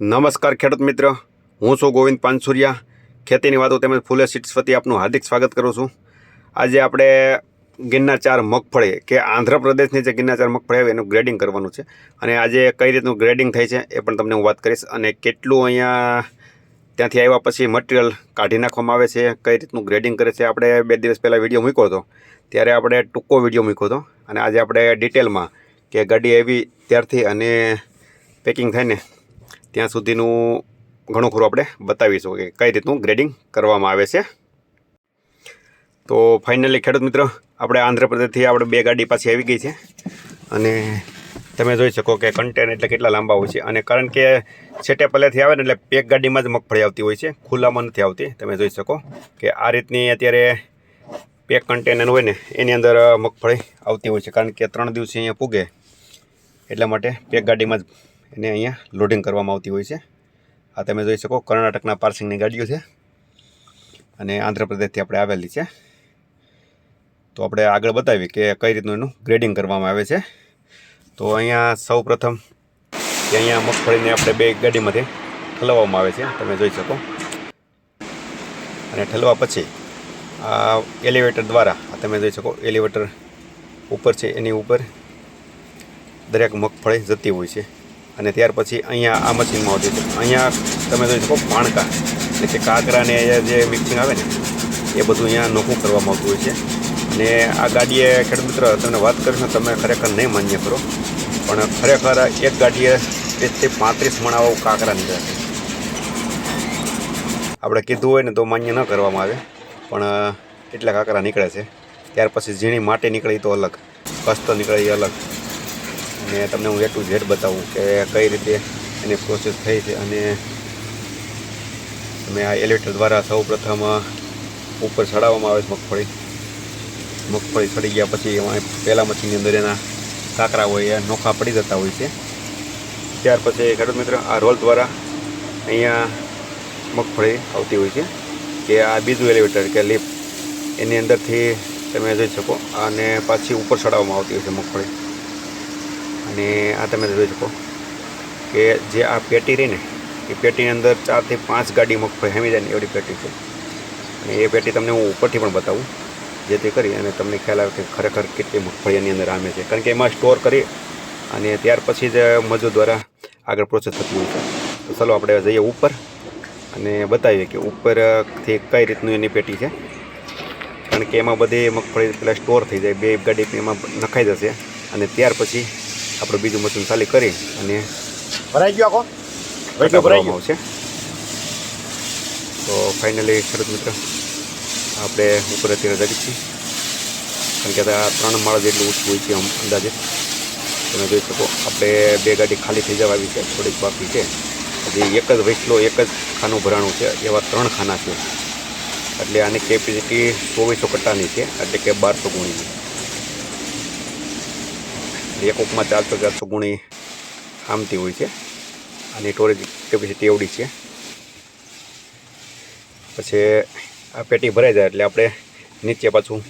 નમસ્કાર ખેડૂત મિત્ર. હું છું ગોવિંદ પાનસુરિયા. ખેતીની વાતો તેમજ ફૂલે સીટ્સ વતી આપનું હાર્દિક સ્વાગત કરું છું. આજે આપણે ગિરનાર ચાર મગફળી કે આંધ્રપ્રદેશની જે ગિરના ચાર મગફળી આવે એનું ગ્રેડિંગ કરવાનું છે. અને આજે કઈ રીતનું ગ્રેડિંગ થાય છે એ પણ તમને હું વાત કરીશ. અને કેટલું અહીંયા ત્યાંથી આવ્યા પછી મટીરિયલ કાઢી નાખવામાં આવે છે, કઈ રીતનું ગ્રેડિંગ કરે છે, આપણે બે દિવસ પહેલાં વીડિયો મૂક્યો હતો. ત્યારે આપણે ટૂંકો વીડિયો મૂક્યો હતો. અને આજે આપણે ડિટેલમાં કે ગાડી આવી ત્યારથી અને પેકિંગ થઈને ત્યાં સુધીનું ઘણું ખરું આપણે બતાવીશું કે કઈ રીતનું ગ્રેડિંગ કરવામાં આવે છે. તો ફાઇનલી ખેડૂત મિત્ર, આપણે આંધ્રપ્રદેશથી આપણે બે ગાડી પાછી આવી ગઈ છે. અને તમે જોઈ શકો કે કન્ટેન એટલે કેટલા લાંબા હોય છે. અને કારણ કે છેટે પલેથી આવે ને એટલે પેક ગાડીમાં જ મગફળી આવતી હોય છે. ખુલ્લામાં નથી આવતી. તમે જોઈ શકો કે આ રીતની અત્યારે પેક કન્ટેનર હોય ને, એની અંદર મગફળી આવતી હોય છે. કારણ કે ત્રણ દિવસે અહીંયા પૂગે. એટલા માટે પેક ગાડીમાં જ એને અહીંયા લોડિંગ કરવામાં આવતી હોય છે. આ તમે જોઈ શકો, કર્ણાટકના પાર્સિંગની ગાડીઓ છે અને આંધ્રપ્રદેશથી આપણે આવેલી છે. તો આપણે આગળ બતાવી કે કઈ રીતનું એનું ગ્રેડિંગ કરવામાં આવે છે. તો અહીંયા સૌ પ્રથમ અહીંયા મગફળીને આપણે બે ગાડીમાંથી ઠલવવામાં આવે છે, તમે જોઈ શકો. અને ઠલવા પછી આ એલિવેટર દ્વારા તમે જોઈ શકો એલિવેટર ઉપર છે, એની ઉપર દરેક મગફળી જતી હોય છે. અને ત્યાર પછી અહીંયા આ મશીનમાં આવતી છે. અહીંયા તમે જોઈ શકો પાણકા એટલે કે કાંકરાને જે મિક્સિંગ આવે ને, એ બધું અહીંયા નોખું કરવામાં આવતું હોય છે. અને આ ગાડીએ ખેડૂત મિત્ર, તમને વાત કરીશ તમે ખરેખર નહીં માન્ય કરો. પણ ખરેખર એક ગાડીએ ત્રીસથી પાંત્રીસ મણ આવું કાંકરા નીકળે છે. આપણે કીધું હોય ને તો માન્ય ન કરવામાં આવે, પણ એટલા કાંકરા નીકળે છે. ત્યાર પછી ઝીણી માટી નીકળે તો અલગ, કસ્તો નીકળે એ અલગ. અને તમને હું એ ટુ ઝેડ બતાવું કે કઈ રીતે એની પ્રોસેસ થઈ છે અને તમે આ એલિવેટર દ્વારા સૌ પ્રથમ ઉપર ચડાવવામાં આવે છે મગફળી. મગફળી ચડી ગયા પછી એમાં પહેલાં મશીનની અંદર એના કાંકરા હોય, એ નોખા પડી જતા હોય છે. ત્યાર પછી, ખેડૂત મિત્ર, આ રોલ દ્વારા અહીંયા મગફળી આવતી હોય છે કે આ બીજું એલિવેટર કે લિફ્ટ એની અંદરથી તમે જોઈ શકો, અને પાછી ઉપર ચડાવવામાં આવતી હોય છે મગફળી. અને આ તમે જોઈ શકો કે જે આ પેટી રહી ને, એ પેટીની અંદર ચારથી પાંચ ગાડી મગફળી હેમી જાય ને એવડી પેટી છે. અને એ પેટી તમને હું ઉપરથી પણ બતાવું, જેથી કરી અને તમને ખ્યાલ આવે કે ખરેખર કેટલી મગફળી એની અંદર આમે છે. કારણ કે એમાં સ્ટોર કરી અને ત્યાર પછી જ મજૂર દ્વારા આગળ પ્રોસેસ થતી હોય છે. તો ચાલો આપણે જઈએ ઉપર અને બતાવીએ કે ઉપરથી કઈ રીતનું એની પેટી છે. કારણ કે એમાં બધી મગફળી પેલા સ્ટોર થઈ જાય, બે ગાડી એમાં નખાઈ જશે અને ત્યાર પછી આપણે બીજું મશીન ચાલી કરી અને ભરાઈ ગયો આખો? ભરાઈ ગયો આવશે તો ફાઇનલી ખેડૂત મિત્ર આપણે ઉપર અત્યારે જગી છીએ. કારણ કે આ ત્રણ માળ જેટલું ઊંચું હોય છે આમ અંદાજે. તમે જોઈ શકો આપણે બે ગાડી ખાલી થઈ જવા આવી છે. થોડીક બાકી છે. હજી એક જ વૈસલો એક જ ખાનું ભરાણું છે. એવા ત્રણ ખાના છે. એટલે આની કેપેસિટી ચોવીસો કટ્ટાની છે. એટલે કે બારસો ગુણીની. એક ઉપમાં ચારસો ચારસો ગુણી આમતી હોય છે. અને સ્ટોરેજ કેપેસિટી એવડી છે. પછી આ પેટી ભરાઈ જાય એટલે આપણે નીચે પાછું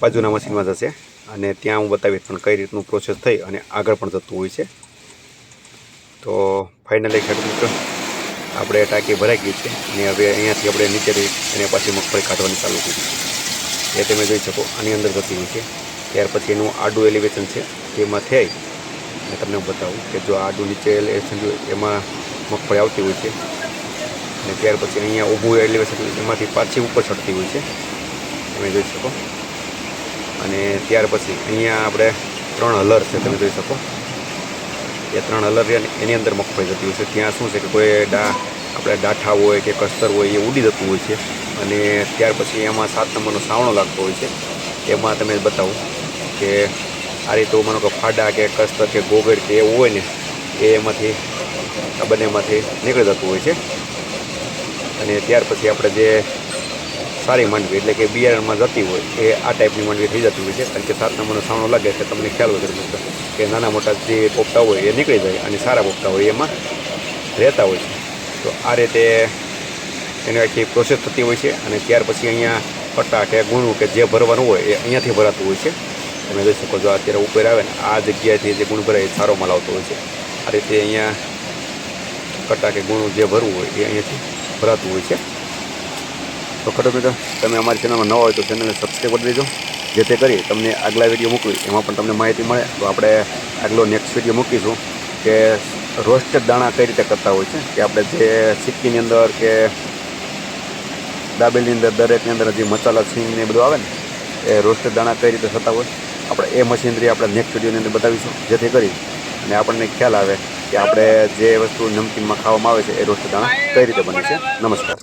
બાજુના મશીનમાં જશે. અને ત્યાં હું બતાવીશ પણ કઈ રીતનું પ્રોસેસ થઈ અને આગળ પણ જતું હોય છે. તો ફાઇનલી ખેડૂત આપણે ટાંકી ભરાઈ ગઈ છે અને હવે અહીંયાથી આપણે નીચેથી અને પાછી મગફળી કાઢવાની ચાલુ કરી એ તમે જોઈ શકો, આની અંદર જતી હોય છે. ત્યાર પછી એનું આડું એલિવેશન છે તેમાં થઈ અને તમને બતાવું કે જો આડું નીચે એલિવેશન એમાં મગફળી આવતી હોય છે, અને ત્યાર પછી અહીંયા ઊભું એલિવેશન એમાંથી પાછી ઉપર ચડતી હોય છે. તમે જોઈ શકો. અને ત્યાર પછી અહીંયા આપણે ત્રણ હલર છે, તમે જોઈ શકો. એ ત્રણ હલર એની અંદર મગફળી જતી હોય છે. ત્યાં શું છે કે કોઈ ડા, આપણે ડાઠા હોય કે કસ્તર હોય એ ઉડી જતું હોય છે. અને ત્યાર પછી એમાં સાત નંબરનો સાવણો લાગતો હોય છે. એમાં તમે બતાવું. કે આ રીતે માનો કે ફાડા કે કસ્તર કે ગોગડ કે એવું હોય ને, એ એમાંથી, આ બંનેમાંથી નીકળી જતું હોય છે. અને ત્યાર પછી આપણે જે સારી માંડવી, એટલે કે બિયારણમાં જતી હોય, એ આ ટાઈપની માંડવી થઈ જતી હોય છે. કારણ કે સાત નંબરનો સાવણો લાગે છે, તમને ખ્યાલ મિત્રો, કે નાના મોટા જે પોપટા હોય એ નીકળી જાય અને સારા પોપટા હોય એમાં રહેતા હોય છે. તો આ રીતે એની આખી પ્રોસેસ થતી હોય છે અને ત્યાર પછી અહીંયા પટ્ટા કે ગુણું કે જે ભરવાનું હોય એ અહીંયાથી ભરાતું હોય છે. તમે જોઈ શકો છો અત્યારે ઉપર આવે ને, આ જગ્યાએથી જે ગુણ ભરાય એ સારો માલ આવતો હોય છે. આ રીતે અહીંયા કટા કે ગુણું જે ભરવું હોય એ અહીંયાથી ભરાતું હોય છે. તો ખરો મિત્રો, તમે અમારી ચેનલમાં નવા હોય તો ચેનલને સબસ્ક્રાઈબ કરી દેજો. જેથી કરી તમને આગલા વીડિયો મૂકવી એમાં પણ તમને માહિતી મળે. તો આપણે આગલો નેક્સ્ટ વીડિયો મૂકીશું કે રોસ્ટેડ દાણા કઈ રીતે કરતા હોય છે. કે આપણે જે સિક્કીની અંદર કે દાબેલીની અંદર, દરેકની અંદર જે મસાલા સિંગ ને બધું આવે ને, એ રોસ્ટેડ દાણા કઈ રીતે થતા હોય. આપણે એ મશીનરી આપણે નેક્સ્ટ વિડીયોની અંદર બતાવીશું, જેથી કરી અને આપણને ખ્યાલ આવે કે આપણે જે વસ્તુ નમકીનમાં ખાવામાં આવે છે એ રોસ્ટ દાણા કઈ રીતે બને છે. નમસ્કાર.